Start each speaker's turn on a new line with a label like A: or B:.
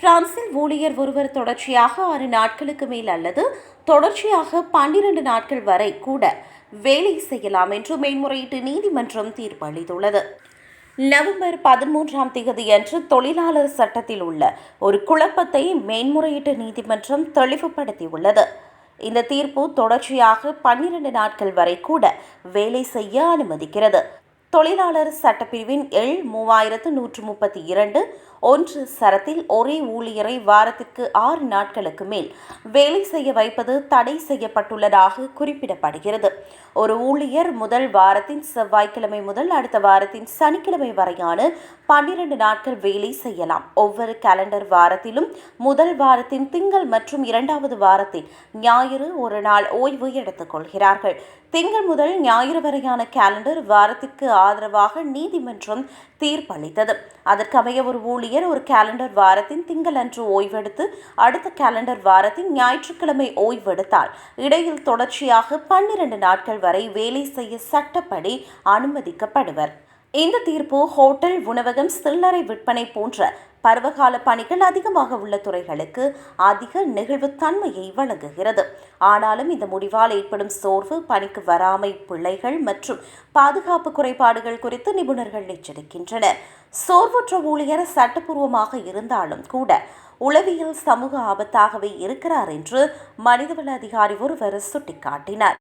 A: பிரான்சில் ஊழியர் ஒருவர் தொடர்ச்சியாக ஆறு நாட்களுக்கு மேல் அல்லது தொடர்ச்சியாக பன்னிரண்டு நாட்கள் வரை கூட வேலை செய்யலாம் என்று மேன்முறையீட்டு நீதிமன்றம் தீர்ப்பு அளித்துள்ளது. நவம்பர் பதிமூன்றாம் தேதியன்று தொழிலாளர் சட்டத்தில் உள்ள ஒரு குழப்பத்தை மேன்முறையீட்டு நீதிமன்றம் தெளிவுபடுத்தியுள்ளது. இந்த தீர்ப்பு தொடர்ச்சியாக பன்னிரண்டு நாட்கள் வரை கூட வேலை செய்ய அனுமதிக்கிறது. தொழிலாளர் சட்டப்பிரிவின் எல் மூவாயிரத்து நூற்று முப்பத்தி இரண்டு ஒன்று சரத்தில் ஒரே ஊழியரை வாரத்திற்கு ஆறு நாட்களுக்கு மேல் வேலை செய்ய வைப்பது தடை செய்யப்பட்டுள்ளதாக குறிப்பிடப்படுகிறது. ஒரு ஊழியர் முதல் வாரத்தின் செவ்வாய்க்கிழமை முதல் அடுத்த வாரத்தின் சனிக்கிழமை வரையான பன்னிரண்டு நாட்கள் வேலை செய்யலாம். ஒவ்வொரு கேலண்டர் வாரத்திலும் முதல் வாரத்தின் திங்கள் மற்றும் இரண்டாவது வாரத்தில் ஞாயிறு ஒரு நாள் ஓய்வு எடுத்துக்கொள்கிறார்கள் திங்கள் முதல் ஞாயிறு வரையான கேலண்டர் வாரத்திற்கு ஆதரவாக நீதிமன்றம் தீர்ப்பளித்தது. அதற்கமைய ஒரு ஊழியர் ஒரு கேலண்டர் வாரத்தின் திங்களன்று ஓய்வெடுத்து அடுத்த கேலண்டர் வாரத்தின் ஞாயிற்றுக்கிழமை ஓய்வெடுத்தால் இடையில் தொடர்ச்சியாக பன்னிரண்டு நாட்கள் வரை வேலை செய்ய சட்டப்படி அனுமதிக்கப்படுவர். இந்த தீர்ப்பு ஹோட்டல் உணவகம் சில்லறை விற்பனை போன்ற பருவகால பணிகள் அதிகமாக உள்ள துறைகளுக்கு அதிக நெகிழ்வுத்தன்மையை வழங்குகிறது. ஆனாலும் இந்த முடிவால் ஏற்படும் சோர்வு பணிக்கு வராமை பிள்ளைகள் மற்றும் பாதுகாப்பு குறைபாடுகள் குறித்து நிபுணர்கள் எச்சரிக்கின்றனர் சோர்வுற்ற ஊழியர் சட்டப்பூர்வமாக இருந்தாலும் கூட உளவியல் சமூக ஆபத்தாகவே இருக்கிறார் என்று மனிதவள அதிகாரி ஒருவர் சுட்டிக்காட்டினார்.